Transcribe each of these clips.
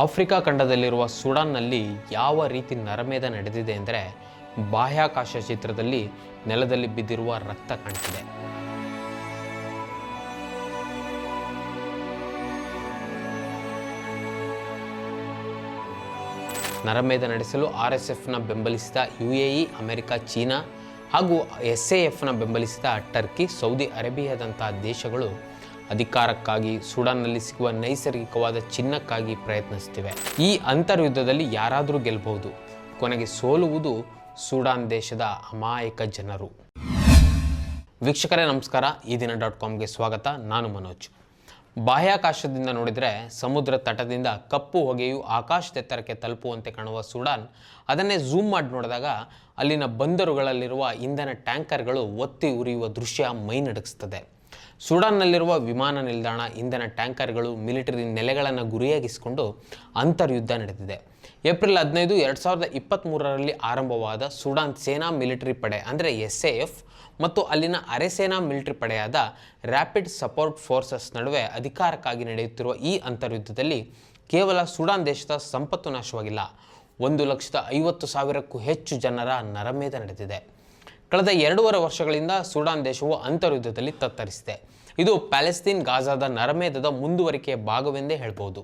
Africa ಖಂಡದಲ್ಲಿರುವ ಸುಡಾನ್ನಲ್ಲಿ ಯಾವ ರೀತಿ ನರಮೇಧ ನಡೆದಿದೆ ಅಂದರೆ ಬಾಹ್ಯಾಕಾಶ ಚಿತ್ರದಲ್ಲಿ ನೆಲದಲ್ಲಿ ಬಿದ್ದಿರುವ ರಕ್ತ ಕಾಣ್ತಿದೆ. ನರಮೇಧ ನಡೆಸಲು ಆರ್ ಎಸ್ ಎಫ್ನ ಬೆಂಬಲಿಸಿದ U A E America, China ಹಾಗೂ ಎಸ್ ಎ ಎಫ್ನ ಬೆಂಬಲಿಸಿದ ಟರ್ಕಿ, ಸೌದಿ ಅರೇಬಿಯಾದಂತಹ ದೇಶಗಳು ಅಧಿಕಾರಕ್ಕಾಗಿ ಸುಡಾನ್ನಲ್ಲಿ ಸಿಗುವ ನೈಸರ್ಗಿಕವಾದ ಚಿನ್ನಕ್ಕಾಗಿ ಪ್ರಯತ್ನಿಸ್ತಿವೆ. ಈ ಅಂತರ್ಯುದ್ಧದಲ್ಲಿ ಯಾರಾದರೂ ಗೆಲ್ಲಬಹುದು ಕೊನೆಗೆ ಸೋಲುವುದು ಸೂಡಾನ್ ದೇಶದ ಅಮಾಯಕ ಜನರು. ವೀಕ್ಷಕರೇ, ನಮಸ್ಕಾರ. ಈ ದಿನ ಡಾಟ್ ಕಾಮ್ಗೆ ಸ್ವಾಗತ. ನಾನು ಮನೋಜ್. ಬಾಹ್ಯಾಕಾಶದಿಂದ ನೋಡಿದರೆ ಸಮುದ್ರ ತಟದಿಂದ ಕಪ್ಪು ಹೊಗೆಯು ಆಕಾಶದೆತ್ತರಕ್ಕೆ ತಲುಪುವಂತೆ ಕಾಣುವ ಸುಡಾನ್, ಅದನ್ನೇ ಝೂಮ್ ಮಾಡಿ ನೋಡಿದಾಗ ಅಲ್ಲಿನ ಬಂದರುಗಳಲ್ಲಿರುವ ಇಂಧನ ಟ್ಯಾಂಕರ್ಗಳು ಒತ್ತಿ ಉರಿಯುವ ದೃಶ್ಯ ಮೈ ನಡುಗಿಸ್ತದೆ ಸುಡಾನ್ನಲ್ಲಿರುವ ವಿಮಾನ ನಿಲ್ದಾಣ ಇಂಧನ ಟ್ಯಾಂಕರ್ಗಳು ಮಿಲಿಟರಿ ನೆಲೆಗಳನ್ನು ಗುರಿಯಾಗಿಸಿಕೊಂಡು ಅಂತರ್ಯುದ್ಧ ನಡೆದಿದೆ. ಏಪ್ರಿಲ್ ಹದಿನೈದು, ಎರಡು ಸಾವಿರದ ಇಪ್ಪತ್ತ್ಮೂರರಲ್ಲಿ ಆರಂಭವಾದ ಸುಡಾನ್ ಸೇನಾ ಮಿಲಿಟರಿ ಪಡೆ ಅಂದರೆ ಎಸ್ ಮತ್ತು ಅಲ್ಲಿನ ಅರೆಸೇನಾ ಮಿಲಿಟರಿ ಪಡೆಯಾದ ರ್ಯಾಪಿಡ್ ಸಪೋರ್ಟ್ ಫೋರ್ಸಸ್ ನಡುವೆ ಅಧಿಕಾರಕ್ಕಾಗಿ ನಡೆಯುತ್ತಿರುವ ಈ ಅಂತರ್ಯುದ್ಧದಲ್ಲಿ ಕೇವಲ ಸುಡಾನ್ ದೇಶದ ಸಂಪತ್ತು ನಾಶವಾಗಿಲ್ಲ. ಒಂದು ಲಕ್ಷದ ಐವತ್ತು ಸಾವಿರಕ್ಕೂ ಹೆಚ್ಚು ಜನರ ನರಮೇಧ ನಡೆದಿದೆ. ಕಳೆದ ಎರಡೂವರೆ ವರ್ಷಗಳಿಂದ ಸುಡಾನ್ ದೇಶವು ಅಂತರ್ಯುದ್ಧದಲ್ಲಿ ತತ್ತರಿಸಿದೆ. ಇದು ಪ್ಯಾಲೆಸ್ತೀನ್ ಗಾಜಾದ ನರಮೇಧದ ಮುಂದುವರಿಕೆಯ ಭಾಗವೆಂದೇ ಹೇಳ್ಬೋದು.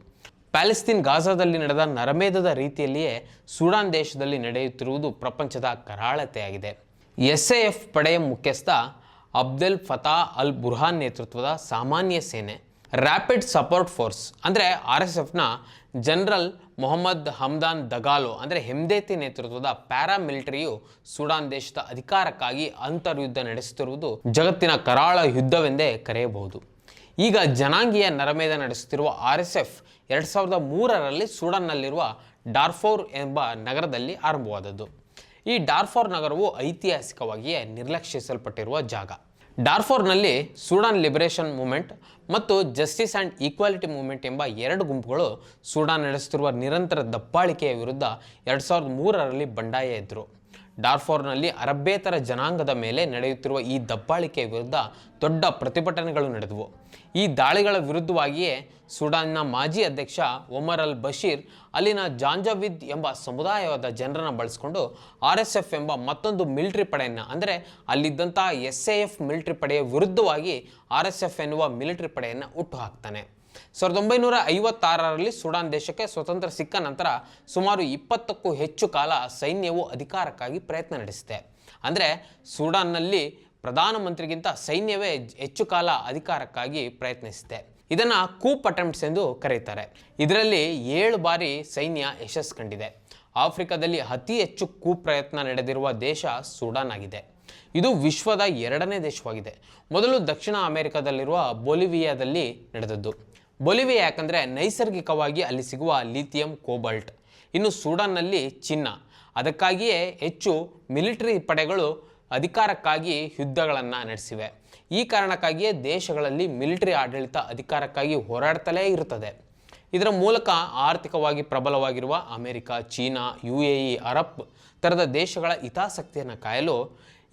ಪ್ಯಾಲೆಸ್ತೀನ್ ಗಾಜಾದಲ್ಲಿ ನಡೆದ ನರಮೇಧದ ರೀತಿಯಲ್ಲಿಯೇ ಸುಡಾನ್ ದೇಶದಲ್ಲಿ ನಡೆಯುತ್ತಿರುವುದು ಪ್ರಪಂಚದ ಕರಾಳತೆಯಾಗಿದೆ. ಎಸ್ ಎ ಎಫ್ ಪಡೆಯ ಮುಖ್ಯಸ್ಥ ಅಬ್ದುಲ್ ಫತಾ ಅಲ್ ಬುರ್ಹಾನ್ ನೇತೃತ್ವದ ಸಾಮಾನ್ಯ ಸೇನೆ ರ್ಯಾಪಿಡ್ ಸಪೋರ್ಟ್ ಫೋರ್ಸ್ ಅಂದರೆ ಆರ್ ಎಸ್ ಎಫ್ನ ಜನರಲ್ ಮೊಹಮ್ಮದ್ ಹಮ್ದಾನ್ ದಗಾಲೋ ಅಂದರೆ ಹೆಮ್ದೇತಿ ನೇತೃತ್ವದ ಪ್ಯಾರಾಮಿಲಿಟರಿಯು ಸುಡಾನ್ ದೇಶದ ಅಧಿಕಾರಕ್ಕಾಗಿ ಅಂತರ್ಯುದ್ಧ ನಡೆಸುತ್ತಿರುವುದು ಜಗತ್ತಿನ ಕರಾಳ ಯುದ್ಧವೆಂದೇ ಕರೆಯಬಹುದು. ಈಗ ಜನಾಂಗೀಯ ನರಮೇಧ ನಡೆಸುತ್ತಿರುವ ಆರ್ ಎಸ್ ಎಫ್ ಎರಡು ಸಾವಿರದ ಮೂರರಲ್ಲಿ ಸುಡಾನ್ನಲ್ಲಿರುವ ಡಾರ್ಫೋರ್ ಎಂಬ ನಗರದಲ್ಲಿ ಆರಂಭವಾದದ್ದು. ಈ ಡಾರ್ಫೋರ್ ನಗರವು ಐತಿಹಾಸಿಕವಾಗಿಯೇ ನಿರ್ಲಕ್ಷಿಸಲ್ಪಟ್ಟಿರುವ ಜಾಗ. ಡಾರ್ಫೋರ್ನಲ್ಲಿ ಸೂಡಾನ್ ಲಿಬರೇಷನ್ ಮೂಮೆಂಟ್ ಮತ್ತು ಜಸ್ಟಿಸ್ ಆ್ಯಂಡ್ ಈಕ್ವಾಲಿಟಿ ಮೂಮೆಂಟ್ ಎಂಬ ಎರಡು ಗುಂಪುಗಳು ಸೂಡಾನ್ ನಡೆಸುತ್ತಿರುವ ನಿರಂತರ ದಬ್ಬಾಳಿಕೆಯ ವಿರುದ್ಧ ಎರಡು ಸಾವಿರದ ಮೂರರಲ್ಲಿ ಬಂಡಾಯ ಎದ್ರು. ಡಾರ್ಫೋರ್ನಲ್ಲಿ ಅರಬ್ಬೇತರ ಜನಾಂಗದ ಮೇಲೆ ನಡೆಯುತ್ತಿರುವ ಈ ದಬ್ಬಾಳಿಕೆಯ ವಿರುದ್ಧ ದೊಡ್ಡ ಪ್ರತಿಭಟನೆಗಳು ನಡೆದವು. ಈ ದಾಳಿಗಳ ವಿರುದ್ಧವಾಗಿಯೇ ಸುಡಾನ್ನ ಮಾಜಿ ಅಧ್ಯಕ್ಷ ಒಮರ್ ಅಲ್ ಬಶೀರ್, ಅಲ್ಲಿನ ಜಾಂಜವಿದ್ ಎಂಬ ಸಮುದಾಯವಾದ ಜನರನ್ನು ಬಳಸಿಕೊಂಡು ಆರ್ ಎಸ್ ಎಫ್ ಎಂಬ ಮತ್ತೊಂದು ಮಿಲಿಟರಿ ಪಡೆಯನ್ನು, ಅಂದರೆ ಅಲ್ಲಿದ್ದಂಥ ಎಸ್ ಎ ಎಫ್ ಮಿಲಿಟರಿ ಪಡೆಯ ವಿರುದ್ಧವಾಗಿ ಆರ್ ಎಸ್ ಎಫ್ ಎನ್ನುವ ಮಿಲಿಟರಿ ಪಡೆಯನ್ನು ಹುಟ್ಟುಹಾಕ್ತಾನೆ ಸಾವಿರದ ಒಂಬೈನೂರ ಐವತ್ತಾರರಲ್ಲಿ ಸುಡಾನ್ ದೇಶಕ್ಕೆ ಸ್ವತಂತ್ರ ಸಿಕ್ಕ ನಂತರ ಸುಮಾರು ಇಪ್ಪತ್ತಕ್ಕೂ ಹೆಚ್ಚು ಕಾಲ ಸೈನ್ಯವು ಅಧಿಕಾರಕ್ಕಾಗಿ ಪ್ರಯತ್ನ ನಡೆಸಿದೆ. ಅಂದರೆ ಸುಡಾನ್ನಲ್ಲಿ ಪ್ರಧಾನಮಂತ್ರಿಗಿಂತ ಸೈನ್ಯವೇ ಹೆಚ್ಚು ಕಾಲ ಅಧಿಕಾರಕ್ಕಾಗಿ ಪ್ರಯತ್ನಿಸಿದೆ. ಇದನ್ನು ಕೂಪ್ ಅಟೆಂಪ್ಟ್ಸ್ ಎಂದು ಕರೀತಾರೆ. ಇದರಲ್ಲಿ ಏಳು ಬಾರಿ ಸೈನ್ಯ ಯಶಸ್ಸು ಕಂಡಿದೆ. ಆಫ್ರಿಕಾದಲ್ಲಿ ಅತಿ ಹೆಚ್ಚು ಕೂಪ್ ಪ್ರಯತ್ನ ನಡೆದಿರುವ ದೇಶ ಸುಡಾನ್ ಆಗಿದೆ. ಇದು ವಿಶ್ವದ ಎರಡನೇ ದೇಶವಾಗಿದೆ. ಮೊದಲು ದಕ್ಷಿಣ ಅಮೆರಿಕದಲ್ಲಿರುವ ಬೊಲಿವಿಯಾದಲ್ಲಿ ನಡೆದದ್ದು. ಬೊಲಿವಿಯಾ ಯಾಕಂದರೆ ನೈಸರ್ಗಿಕವಾಗಿ ಅಲ್ಲಿ ಸಿಗುವ ಲಿಥಿಯಂ ಕೋಬಾಲ್ಟ್, ಇನ್ನು ಸೂಡಾನ್ನಲ್ಲಿ ಚಿನ್ನ. ಅದಕ್ಕಾಗಿಯೇ ಹೆಚ್ಚು ಮಿಲಿಟರಿ ಪಡೆಗಳು ಅಧಿಕಾರಕ್ಕಾಗಿ ಯುದ್ಧಗಳನ್ನು ನಡೆಸಿವೆ. ಈ ಕಾರಣಕ್ಕಾಗಿಯೇ ದೇಶಗಳಲ್ಲಿ ಮಿಲಿಟರಿ ಆಡಳಿತ ಅಧಿಕಾರಕ್ಕಾಗಿ ಹೋರಾಡ್ತಲೇ ಇರುತ್ತದೆ. ಇದರ ಮೂಲಕ ಆರ್ಥಿಕವಾಗಿ ಪ್ರಬಲವಾಗಿರುವ America, China U A E Arab ಥರದ ದೇಶಗಳ ಹಿತಾಸಕ್ತಿಯನ್ನು ಕಾಯಲು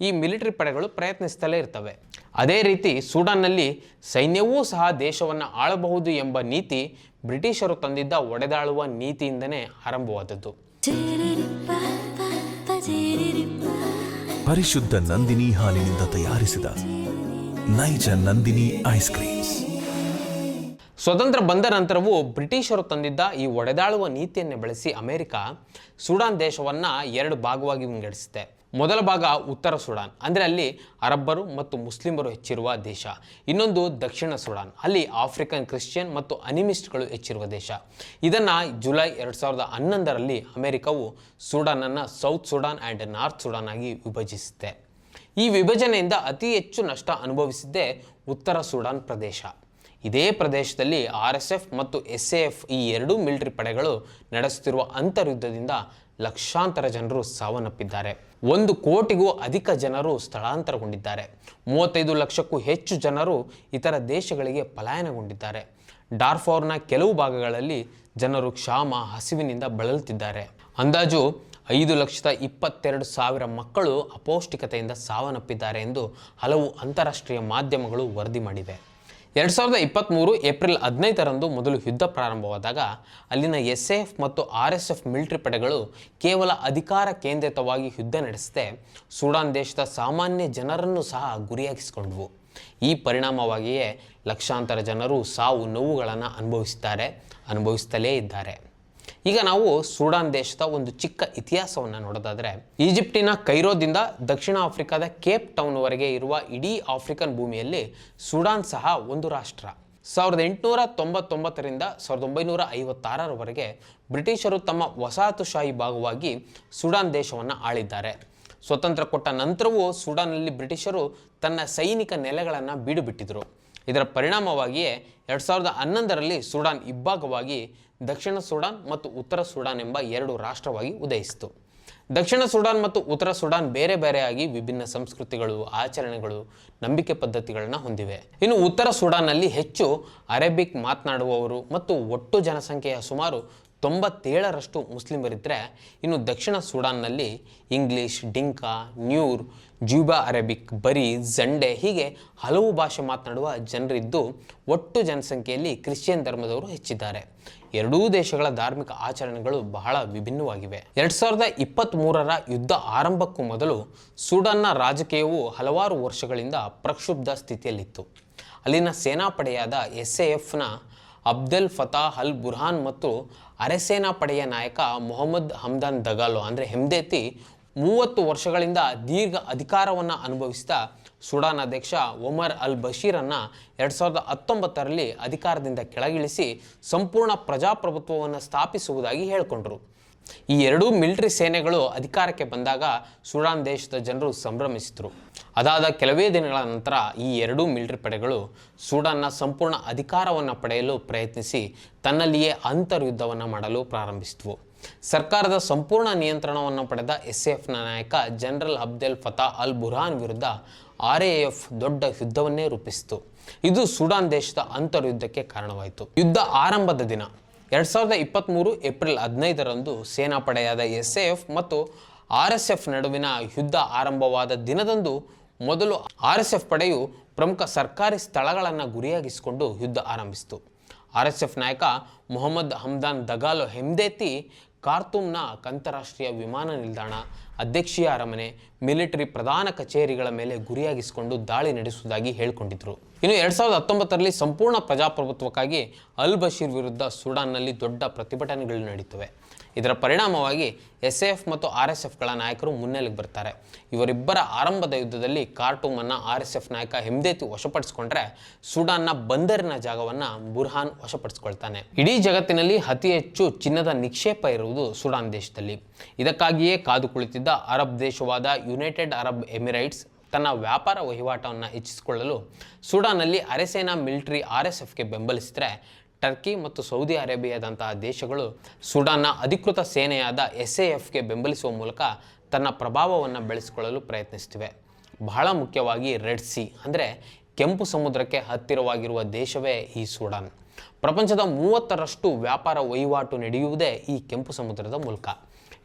ಈ ಮಿಲಿಟರಿ ಪಡೆಗಳು ಪ್ರಯತ್ನಿಸ್ತಲೇ ಇರ್ತವೆ. ಅದೇ ರೀತಿ ಸೂಡಾನ್ನಲ್ಲಿ ಸೈನ್ಯವೂ ಸಹ ದೇಶವನ್ನು ಆಳಬಹುದು ಎಂಬ ನೀತಿ ಬ್ರಿಟಿಷರು ತಂದಿದ್ದ ಒಡೆದಾಳುವ ನೀತಿಯಿಂದನೇ ಆರಂಭವಾದದ್ದು. ಪರಿಶುದ್ಧ ನಂದಿನಿ ಹಾಲಿನಿಂದ ತಯಾರಿಸಿದ ನೈಜ ನಂದಿನಿ ಐಸ್ ಕ್ರೀಮ್ಸ್. ಸ್ವತಂತ್ರ ಬಂದ ನಂತರವೂ ಬ್ರಿಟಿಷರು ತಂದಿದ್ದ ಈ ಒಡೆದಾಳುವ ನೀತಿಯನ್ನು ಬಳಸಿ ಅಮೆರಿಕ ಸೂಡಾನ್ ದೇಶವನ್ನು ಎರಡು ಭಾಗವಾಗಿ ವಿಂಗಡಿಸುತ್ತೆ ಮೊದಲ ಭಾಗ ಉತ್ತರ ಸುಡಾನ್. ಅಂದರೆ ಅಲ್ಲಿ ಅರಬ್ಬರು ಮತ್ತು ಮುಸ್ಲಿಮರು ಹೆಚ್ಚಿರುವ ದೇಶ. ಇನ್ನೊಂದು ದಕ್ಷಿಣ ಸುಡಾನ್. ಅಲ್ಲಿ ಆಫ್ರಿಕನ್ ಕ್ರಿಶ್ಚಿಯನ್ ಮತ್ತು ಅನಿಮಿಸ್ಟ್ಗಳು ಹೆಚ್ಚಿರುವ ದೇಶ. ಇದನ್ನು ಜುಲೈ ಎರಡು ಸಾವಿರದ ಹನ್ನೊಂದರಲ್ಲಿ ಅಮೆರಿಕವು ಸುಡಾನನ್ನು South Sudan and North Sudan ಆಗಿ ವಿಭಜಿಸುತ್ತೆ ಈ ವಿಭಜನೆಯಿಂದ ಅತಿ ಹೆಚ್ಚು ನಷ್ಟ ಅನುಭವಿಸಿದ್ದೇ ಉತ್ತರ ಸುಡಾನ್ ಪ್ರದೇಶ. ಇದೇ ಪ್ರದೇಶದಲ್ಲಿ ಆರ್ ಎಸ್ ಎಫ್ ಮತ್ತು ಎಸ್ ಎ ಎಫ್ ಈ ಎರಡೂ ಮಿಲಿಟರಿ ಪಡೆಗಳು ನಡೆಸುತ್ತಿರುವ ಅಂತರ್ಯುದ್ಧದಿಂದ ಲಕ್ಷಾಂತರ ಜನರು ಸಾವನ್ನಪ್ಪಿದ್ದಾರೆ. ಒಂದು ಕೋಟಿಗೂ ಅಧಿಕ ಜನರು ಸ್ಥಳಾಂತರಗೊಂಡಿದ್ದಾರೆ. ಮೂವತ್ತೈದು ಲಕ್ಷಕ್ಕೂ ಹೆಚ್ಚು ಜನರು ಇತರ ದೇಶಗಳಿಗೆ ಪಲಾಯನಗೊಂಡಿದ್ದಾರೆ. ಡಾರ್ಫೋರ್ನ ಕೆಲವು ಭಾಗಗಳಲ್ಲಿ ಜನರು ಕ್ಷಾಮ ಹಸಿವಿನಿಂದ ಬಳಲುತ್ತಿದ್ದಾರೆ. ಅಂದಾಜು ಐದು ಲಕ್ಷದ ಇಪ್ಪತ್ತೆರಡು ಸಾವಿರ ಮಕ್ಕಳು ಅಪೌಷ್ಟಿಕತೆಯಿಂದ ಸಾವನ್ನಪ್ಪಿದ್ದಾರೆ ಎಂದು ಹಲವು ಅಂತಾರಾಷ್ಟ್ರೀಯ ಮಾಧ್ಯಮಗಳು ವರದಿ ಮಾಡಿವೆ. ಎರಡು ಸಾವಿರದ ಇಪ್ಪತ್ತ್ಮೂರು ಏಪ್ರಿಲ್ ಹದಿನೈದರಂದು ಮೊದಲು ಯುದ್ಧ ಪ್ರಾರಂಭವಾದಾಗ ಅಲ್ಲಿನ ಎಸ್ ಎಫ್ ಮತ್ತು ಆರ್ ಎಸ್ ಎಫ್ ಮಿಲಿಟರಿ ಪಡೆಗಳು ಕೇವಲ ಅಧಿಕಾರ ಕೇಂದ್ರಿತವಾಗಿ ಯುದ್ಧ ನಡೆಸದೆ ಸೂಡಾನ್ ದೇಶದ ಸಾಮಾನ್ಯ ಜನರನ್ನು ಸಹ ಗುರಿಯಾಗಿಸಿಕೊಂಡವು. ಈ ಪರಿಣಾಮವಾಗಿಯೇ ಲಕ್ಷಾಂತರ ಜನರು ಸಾವು ನೋವುಗಳನ್ನು ಅನುಭವಿಸುತ್ತಾರೆ ಅನುಭವಿಸುತ್ತಲೇ ಇದ್ದಾರೆ. ಈಗ ನಾವು ಸುಡಾನ್ ದೇಶದ ಒಂದು ಚಿಕ್ಕ ಇತಿಹಾಸವನ್ನು ನೋಡೋದಾದರೆ ಈಜಿಪ್ಟಿನ ಕೈರೋದಿಂದ ದಕ್ಷಿಣ ಆಫ್ರಿಕಾದ ಕೇಪ್ ಟೌನ್ವರೆಗೆ ಇರುವ ಇಡೀ ಆಫ್ರಿಕನ್ ಭೂಮಿಯಲ್ಲಿ ಸುಡಾನ್ ಸಹ ಒಂದು ರಾಷ್ಟ್ರ. ಸಾವಿರದ ಎಂಟುನೂರ ತೊಂಬತ್ತೊಂಬತ್ತರಿಂದ ಸಾವಿರದ ಒಂಬೈನೂರ ಐವತ್ತಾರರವರೆಗೆ ಬ್ರಿಟಿಷರು ತಮ್ಮ ವಸಾಹತುಶಾಹಿ ಭಾಗವಾಗಿ ಸುಡಾನ್ ದೇಶವನ್ನು ಆಳಿದ್ದಾರೆ. ಸ್ವತಂತ್ರ ಕೊಟ್ಟ ನಂತರವೂ ಸುಡಾನ್ನಲ್ಲಿ ಬ್ರಿಟಿಷರು ತನ್ನ ಸೈನಿಕ ನೆಲೆಗಳನ್ನು ಬೀಡುಬಿಟ್ಟಿದ್ರು. ಇದರ ಪರಿಣಾಮವಾಗಿಯೇ ಎರಡು ಸಾವಿರದ ಹನ್ನೊಂದರಲ್ಲಿ ಸುಡಾನ್ ಇಬ್ಬಾಗವಾಗಿ ದಕ್ಷಿಣ ಸುಡಾನ್ ಮತ್ತು ಉತ್ತರ ಸುಡಾನ್ ಎಂಬ ಎರಡು ರಾಷ್ಟ್ರವಾಗಿ ಉದಯಿಸಿತು. ದಕ್ಷಿಣ ಸುಡಾನ್ ಮತ್ತು ಉತ್ತರ ಸುಡಾನ್ ಬೇರೆ ಬೇರೆಯಾಗಿ ವಿಭಿನ್ನ ಸಂಸ್ಕೃತಿಗಳು, ಆಚರಣೆಗಳು, ನಂಬಿಕೆ ಪದ್ಧತಿಗಳನ್ನು ಹೊಂದಿವೆ. ಇನ್ನು ಉತ್ತರ ಸುಡಾನ್ನಲ್ಲಿ ಹೆಚ್ಚು ಅರೇಬಿಕ್ ಮಾತನಾಡುವವರು ಮತ್ತು ಒಟ್ಟು ಜನಸಂಖ್ಯೆಯ ಸುಮಾರು ತೊಂಬತ್ತೇಳರಷ್ಟು ಮುಸ್ಲಿಮರಿದ್ದರೆ ಇನ್ನು ದಕ್ಷಿಣ ಸೂಡಾನ್ನಲ್ಲಿ English, Dinka, Nuer Juba Arabic, Bari Zande ಹೀಗೆ ಹಲವು ಭಾಷೆ ಮಾತನಾಡುವ ಜನರಿದ್ದು ಒಟ್ಟು ಜನಸಂಖ್ಯೆಯಲ್ಲಿ ಕ್ರಿಶ್ಚಿಯನ್ ಧರ್ಮದವರು ಹೆಚ್ಚಿದ್ದಾರೆ. ಎರಡೂ ದೇಶಗಳ ಧಾರ್ಮಿಕ ಆಚರಣೆಗಳು ಬಹಳ ವಿಭಿನ್ನವಾಗಿವೆ. ಎರಡು ಸಾವಿರದ ಇಪ್ಪತ್ತ್ಮೂರರ ಯುದ್ಧ ಆರಂಭಕ್ಕೂ ಮೊದಲು ಸೂಡಾನ್ನ ರಾಜಕೀಯವು ಹಲವಾರು ವರ್ಷಗಳಿಂದ ಪ್ರಕ್ಷುಬ್ಧ ಸ್ಥಿತಿಯಲ್ಲಿತ್ತು. ಅಲ್ಲಿನ ಸೇನಾಪಡೆಯಾದ ಎಸ್ ಎ ಎಫ್ನ ಅಬ್ದೆಲ್ ಫತಾಹ್ ಅಲ್ ಬುರ್ಹಾನ್ ಮತ್ತು ಅರೆಸೇನಾ ಪಡೆಯ ನಾಯಕ ಮೊಹಮ್ಮದ್ ಹಮ್ದಾನ್ ದಗಾಲೋ ಅಂದರೆ ಹೆಮ್ದೇತಿ ಮೂವತ್ತು ವರ್ಷಗಳಿಂದ ದೀರ್ಘ ಅಧಿಕಾರವನ್ನು ಅನುಭವಿಸಿದ ಸುಡಾನ್ ಅಧ್ಯಕ್ಷ ಒಮರ್ ಅಲ್ ಬಶೀರನ್ನು ಎರಡು ಸಾವಿರದ ಹತ್ತೊಂಬತ್ತರಲ್ಲಿ ಅಧಿಕಾರದಿಂದ ಕೆಳಗಿಳಿಸಿ ಸಂಪೂರ್ಣ ಪ್ರಜಾಪ್ರಭುತ್ವವನ್ನು ಸ್ಥಾಪಿಸುವುದಾಗಿ ಹೇಳಿಕೊಂಡರು. ಈ ಎರಡೂ ಮಿಲಿಟರಿ ಸೇನೆಗಳು ಅಧಿಕಾರಕ್ಕೆ ಬಂದಾಗ ಸುಡಾನ್ ದೇಶದ ಜನರು ಸಂಭ್ರಮಿಸಿದರು. ಅದಾದ ಕೆಲವೇ ದಿನಗಳ ನಂತರ ಈ ಎರಡೂ ಮಿಲಿಟರಿ ಪಡೆಗಳು ಸುಡಾನ್ನ ಸಂಪೂರ್ಣ ಅಧಿಕಾರವನ್ನು ಪಡೆಯಲು ಪ್ರಯತ್ನಿಸಿ ತನ್ನಲ್ಲಿಯೇ ಅಂತರ್ಯುದ್ಧವನ್ನು ಮಾಡಲು ಪ್ರಾರಂಭಿಸಿದವು. ಸರ್ಕಾರದ ಸಂಪೂರ್ಣ ನಿಯಂತ್ರಣವನ್ನು ಪಡೆದ ಎಸ್ ಎಫ್ನ ನಾಯಕ ಜನರಲ್ ಅಬ್ದೆಲ್ ಫತಾ ಅಲ್ ಬುರಾನ್ ವಿರುದ್ಧ ಆರ್ ಎ ಎಫ್ ದೊಡ್ಡ ಯುದ್ಧವನ್ನೇ ರೂಪಿಸಿತು. ಇದು ಸುಡಾನ್ ದೇಶದ ಅಂತರ್ಯುದ್ಧಕ್ಕೆ ಕಾರಣವಾಯಿತು. ಯುದ್ಧ ಆರಂಭದ ದಿನ. ಎರಡು ಸಾವಿರದ ಇಪ್ಪತ್ತ್ಮೂರು ಏಪ್ರಿಲ್ ಹದಿನೈದರಂದು ಸೇನಾಪಡೆಯಾದ ಎಸ್ ಎಫ್ ಮತ್ತು ಆರ್ ಎಸ್ ಎಫ್ ನಡುವಿನ ಯುದ್ಧ ಆರಂಭವಾದ ದಿನದಂದು ಮೊದಲು ಆರ್ ಎಸ್ ಎಫ್ ಪಡೆಯು ಪ್ರಮುಖ ಸರ್ಕಾರಿ ಸ್ಥಳಗಳನ್ನು ಗುರಿಯಾಗಿಸಿಕೊಂಡು ಯುದ್ಧ ಆರಂಭಿಸಿತು. ಆರ್ ಎಸ್ ಎಫ್ ನಾಯಕ ಮೊಹಮ್ಮದ್ ಹಮ್ದಾನ್ ದಗಾಲೋ ಹೆಮ್ದೇತಿ ಖಾರ್ತೂಮ್ನ ಅಂತಾರಾಷ್ಟ್ರೀಯ ವಿಮಾನ ನಿಲ್ದಾಣ, ಅಧ್ಯಕ್ಷೀಯ ಅರಮನೆ, ಮಿಲಿಟರಿ ಪ್ರಧಾನ ಕಚೇರಿಗಳ ಮೇಲೆ ಗುರಿಯಾಗಿಸಿಕೊಂಡು ದಾಳಿ ನಡೆಸುವುದಾಗಿ ಹೇಳಿಕೊಂಡಿದ್ದರು ಇನ್ನು ಎರಡು ಸಾವಿರದ ಹತ್ತೊಂಬತ್ತರಲ್ಲಿ ಸಂಪೂರ್ಣ ಪ್ರಜಾಪ್ರಭುತ್ವಕ್ಕಾಗಿ ಅಲ್ ಬಶೀರ್ ವಿರುದ್ಧ ಸುಡಾನ್ನಲ್ಲಿ ದೊಡ್ಡ ಪ್ರತಿಭಟನೆಗಳು ನಡೀತವೆ. ಇದರ ಪರಿಣಾಮವಾಗಿ ಎಸ್ ಎಫ್ ಮತ್ತು ಆರ್ ಎಸ್ ಎಫ್ಗಳ ನಾಯಕರು ಮುನ್ನೆಲೆಗೆ ಬರ್ತಾರೆ. ಇವರಿಬ್ಬರ ಆರಂಭದ ಯುದ್ಧದಲ್ಲಿ ಕಾರ್ಟೂಮನ್ನು ಆರ್ ಎಸ್ ಎಫ್ ನಾಯಕ ಹೆಮ್ದೇತಿ ವಶಪಡಿಸಿಕೊಂಡ್ರೆ ಸುಡಾನ್ನ ಬಂದರಿನ ಜಾಗವನ್ನು ಬುರ್ಹಾನ್ ವಶಪಡಿಸ್ಕೊಳ್ತಾನೆ. ಇಡೀ ಜಗತ್ತಿನಲ್ಲಿ ಅತಿ ಹೆಚ್ಚು ಚಿನ್ನದ ನಿಕ್ಷೇಪ ಇರುವುದು ಸುಡಾನ್ ದೇಶದಲ್ಲಿ. ಇದಕ್ಕಾಗಿಯೇ ಕಾದು ಕುಳಿತಿದ್ದ ಅರಬ್ ದೇಶವಾದ ಯುನೈಟೆಡ್ ಅರಬ್ ಎಮಿರೈಟ್ಸ್ ತನ್ನ ವ್ಯಾಪಾರ ವಹಿವಾಟವನ್ನು ಹೆಚ್ಚಿಸಿಕೊಳ್ಳಲು ಸುಡಾನ್ನಲ್ಲಿ ಅರೆಸೇನಾ ಮಿಲಿಟರಿ ಆರ್ ಎಸ್ ಎಫ್ಗೆ ಬೆಂಬಲಿಸಿದರೆ ಟರ್ಕಿ ಮತ್ತು ಸೌದಿ ಅರೇಬಿಯಾದಂತಹ ದೇಶಗಳು ಸುಡಾನ್ನ ಅಧಿಕೃತ ಸೇನೆಯಾದ ಎಸ್ ಎ ಎಫ್ಗೆ ಬೆಂಬಲಿಸುವ ಮೂಲಕ ತನ್ನ ಪ್ರಭಾವವನ್ನು ಬೆಳೆಸಿಕೊಳ್ಳಲು ಪ್ರಯತ್ನಿಸ್ತಿವೆ ಬಹಳ ಮುಖ್ಯವಾಗಿ ರೆಡ್ ಸಿ, ಅಂದರೆ ಕೆಂಪು ಸಮುದ್ರಕ್ಕೆ ಹತ್ತಿರವಾಗಿರುವ ದೇಶವೇ ಈ ಸುಡಾನ್. ಪ್ರಪಂಚದ ಮೂವತ್ತರಷ್ಟು ವ್ಯಾಪಾರ ವಹಿವಾಟು ನಡೆಯುವುದೇ ಈ ಕೆಂಪು ಸಮುದ್ರದ ಮೂಲಕ.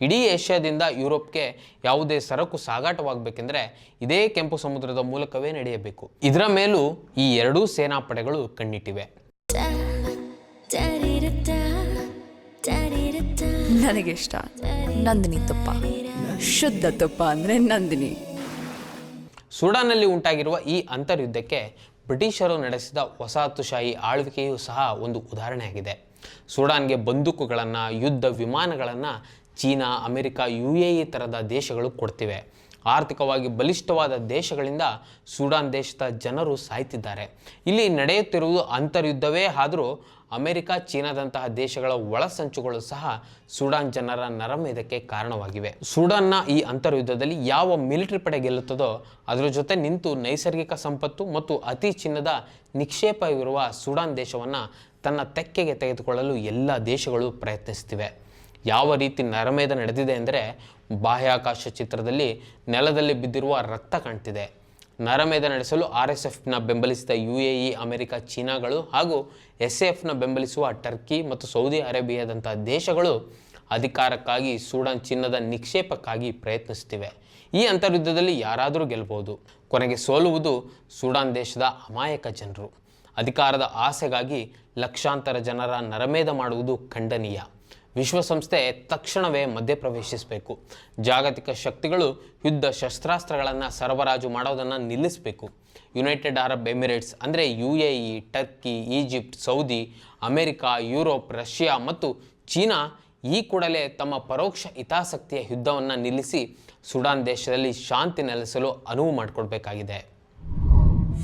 ಇಡೀ ಏಷ್ಯಾದಿಂದ ಯುರೋಪ್ಗೆ ಯಾವುದೇ ಸರಕು ಸಾಗಾಟವಾಗಬೇಕೆಂದರೆ ಇದೇ ಕೆಂಪು ಸಮುದ್ರದ ಮೂಲಕವೇ ನಡೆಯಬೇಕು. ಇದರ ಮೇಲೂ ಈ ಎರಡೂ ಸೇನಾಪಡೆಗಳು ಕಣ್ಣಿಟ್ಟಿವೆ. ನನಗಿಷ್ಟ. ನಂದಿನಿ ತುಪ್ಪ. ಶುದ್ಧ ತುಪ್ಪ ಅಂದರೆ ನಂದಿನಿ. ಸುಡಾನ್ನಲ್ಲಿ ಉಂಟಾಗಿರುವ ಈ ಅಂತರ್ಯುದ್ಧಕ್ಕೆ ಬ್ರಿಟಿಷರು ನಡೆಸಿದ ವಸಾಹತುಶಾಹಿ ಆಳ್ವಿಕೆಯೂ ಸಹ ಒಂದು ಉದಾಹರಣೆಯಾಗಿದೆ. ಸುಡಾನ್ಗೆ ಬಂದೂಕುಗಳನ್ನು ಯುದ್ಧ ವಿಮಾನಗಳನ್ನು China America U A E ಥರದ ದೇಶಗಳು ಕೊಡ್ತಿವೆ. ಆರ್ಥಿಕವಾಗಿ ಬಲಿಷ್ಠವಾದ ದೇಶಗಳಿಂದ ಸುಡಾನ್ ದೇಶದ ಜನರು ಸಾಯ್ತಿದ್ದಾರೆ. ಇಲ್ಲಿ ನಡೆಯುತ್ತಿರುವುದು ಅಂತರ್ಯುದ್ಧವೇ ಆದರೂ ಅಮೆರಿಕ, ಚೀನಾದಂತಹ ದೇಶಗಳ ಒಳಸಂಚುಗಳು ಸಹ ಸುಡಾನ್ ಜನರ ನರಮೇಧಕ್ಕೆ ಕಾರಣವಾಗಿವೆ. ಸುಡಾನ್ನ ಈ ಅಂತರ್ಯುದ್ಧದಲ್ಲಿ ಯಾವ ಮಿಲಿಟರಿ ಪಡೆ ಗೆಲ್ಲುತ್ತದೋ ಅದರ ಜೊತೆ ನಿಂತು ನೈಸರ್ಗಿಕ ಸಂಪತ್ತು ಮತ್ತು ಅತಿ ಚಿನ್ನದ ನಿಕ್ಷೇಪವಿರುವ ಸುಡಾನ್ ದೇಶವನ್ನು ತನ್ನ ತೆಕ್ಕೆಗೆ ತೆಗೆದುಕೊಳ್ಳಲು ಎಲ್ಲ ದೇಶಗಳು ಪ್ರಯತ್ನಿಸ್ತಿವೆ ಯಾವ ರೀತಿ ನರಮೇಧ ನಡೆದಿದೆ ಅಂದರೆ ಬಾಹ್ಯಾಕಾಶ ಚಿತ್ರದಲ್ಲಿ ನೆಲದಲ್ಲಿ ಬಿದ್ದಿರುವ ರಕ್ತ ಕಾಣ್ತಿದೆ. ನರಮೇಧ ನಡೆಸಲು ಆರ್ ಎಸ್ ಎಫ್ನ ಬೆಂಬಲಿಸಿದ ಯು ಎ ಇ ಅಮೆರಿಕ, ಚೀನಾಗಳು ಹಾಗೂ ಎಸ್ ಎಫ್ನ ಬೆಂಬಲಿಸುವ ಟರ್ಕಿ ಮತ್ತು ಸೌದಿ ಅರೇಬಿಯಾದಂಥ ದೇಶಗಳು ಅಧಿಕಾರಕ್ಕಾಗಿ ಸೂಡಾನ್ ಚಿನ್ನದ ನಿಕ್ಷೇಪಕ್ಕಾಗಿ ಪ್ರಯತ್ನಿಸುತ್ತಿವೆ. ಈ ಅಂತರ್ಯುದ್ಧದಲ್ಲಿ ಯಾರಾದರೂ ಗೆಲ್ಲಬಹುದು ಕೊನೆಗೆ ಸೋಲುವುದು ಸೂಡಾನ್ ದೇಶದ ಅಮಾಯಕ ಜನರು. ಅಧಿಕಾರದ ಆಸೆಗಾಗಿ ಲಕ್ಷಾಂತರ ಜನರ ನರಮೇಧ ಮಾಡುವುದು ಖಂಡನೀಯ. ವಿಶ್ವಸಂಸ್ಥೆ ತಕ್ಷಣವೇ ಮಧ್ಯಪ್ರವೇಶಿಸಬೇಕು. ಜಾಗತಿಕ ಶಕ್ತಿಗಳು ಯುದ್ಧ ಶಸ್ತ್ರಾಸ್ತ್ರಗಳನ್ನು ಸರಬರಾಜು ಮಾಡೋದನ್ನು ನಿಲ್ಲಿಸಬೇಕು. ಯುನೈಟೆಡ್ ಅರಬ್ ಎಮಿರೇಟ್ಸ್ ಅಂದರೆ U A E Turkey Egypt Saudi America Europe Russia ಮತ್ತು ಚೀನಾ ಈ ಕೂಡಲೇ ತಮ್ಮ ಪರೋಕ್ಷ ಹಿತಾಸಕ್ತಿಯ ಯುದ್ಧವನ್ನು ನಿಲ್ಲಿಸಿ ಸುಡಾನ್ ದೇಶದಲ್ಲಿ ಶಾಂತಿ ನೆಲೆಸಲು ಅನುವು ಮಾಡಿಕೊಡ್ಬೇಕಾಗಿದೆ.